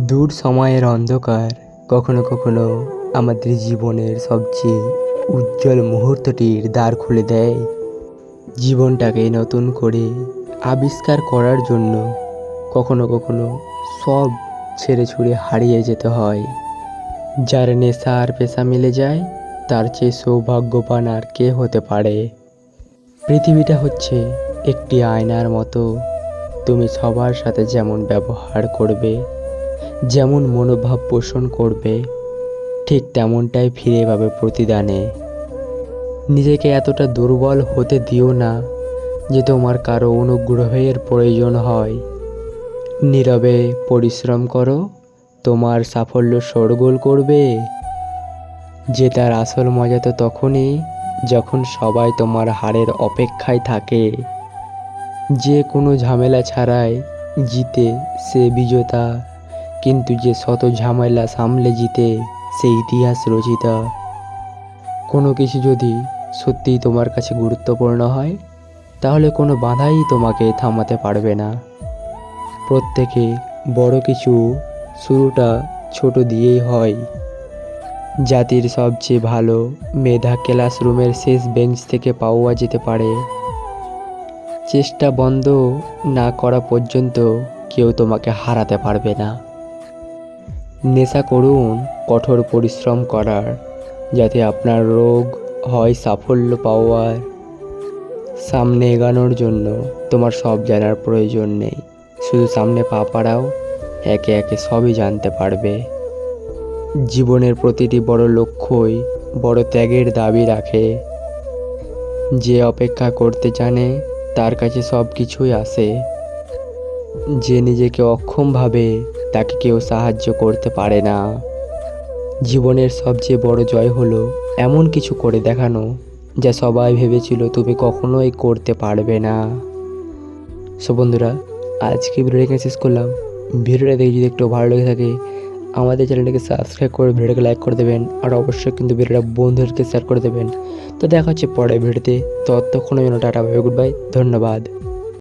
দূর সময়ের অন্ধকার কখনো কখনো আমাদের জীবনের সবচেয়ে উজ্জ্বল মুহূর্তটির দ্বার খুলে দেয়। জীবনটাকে নতুন করে আবিষ্কার করার জন্য কখনো কখনো সব ছেড়ে ছুড়ে হারিয়ে যেতে হয়। যার নেশা আর পেশা মিলে যায়, তার চেয়ে সৌভাগ্যবান আর কে হতে পারে? পৃথিবীটা হচ্ছে একটি আয়নার মতো। তুমি সবার সাথে যেমন ব্যবহার করবে যেমন মনোভাব পোষণ করবে, ঠিক তেমনটাই ফিরে পাবে প্রতিদানে। নিজেকে এতটা দুর্বল হতে দিও না যে তোমার কারও অনুগ্রহের প্রয়োজন হয়। নীরবে পরিশ্রম করো, তোমার সাফল্য শোরগোল করবে। যে তার আসল মজা তো তখনই যখন সবাই তোমার হারের অপেক্ষায় থাকে। যে কোনো ঝামেলা ছাড়াই জিতে সে বিজেতা কিন্তু যে শত ঝামেলা সামলে জিতে সে ইতিহাস রচিতা। কোনো কিছু যদি সত্যিই তোমার কাছে গুরুত্বপূর্ণ হয়, তাহলে কোনো বাধাই তোমাকে থামাতে পারবে না। প্রত্যেকে বড় কিছু শুরুটা ছোট দিয়েই হয়। জাতির সবচেয়ে ভালো মেধা ক্লাসরুমের শেষ বেঞ্চ থেকে পাওয়া যেতে পারে। চেষ্টা বন্ধ না করা পর্যন্ত কেউ তোমাকে হারাতে পারবে না। নেশা করুন, কঠোর পরিশ্রম করার, যাতে আপনার রোগ হয় সাফল্য পাওয়ার। সামনে এগানোর জন্য তোমার সব জানার প্রয়োজন নেই। শুধু সামনে পা পাড়াও একে একে সবই জানতে পারবে। জীবনের প্রতিটি বড় লক্ষ্যই বড় ত্যাগের দাবি রাখে। যে অপেক্ষা করতে জানে, তার কাছে সব কিছুই আসে। যে নিজেকে অক্ষম ভাবে তাকে কেউ সাহায্য করতে পারে না। জীবনের সবচেয়ে বড় জয় হলো এমন কিছু করে দেখানো, যা সবাই ভেবেছিল তুমি কখনোই করতে পারবে না। সো বন্ধুরা, আজকে ভিডিওটা এখানে শেষ করলাম। ভিডিওটা দেখে যদি একটু ভালো লেগে থাকে, আমাদের চ্যানেলটাকে সাবস্ক্রাইব করে ভিডিওটাকে লাইক করে দেবেন, আর অবশ্যই কিন্তু ভিডিওটা বন্ধুদেরকে শেয়ার করে দেবেন। তো দেখা হচ্ছে পরের ভিডিওতে ততক্ষণ যেন টাটা বাই গুড বাই ধন্যবাদ।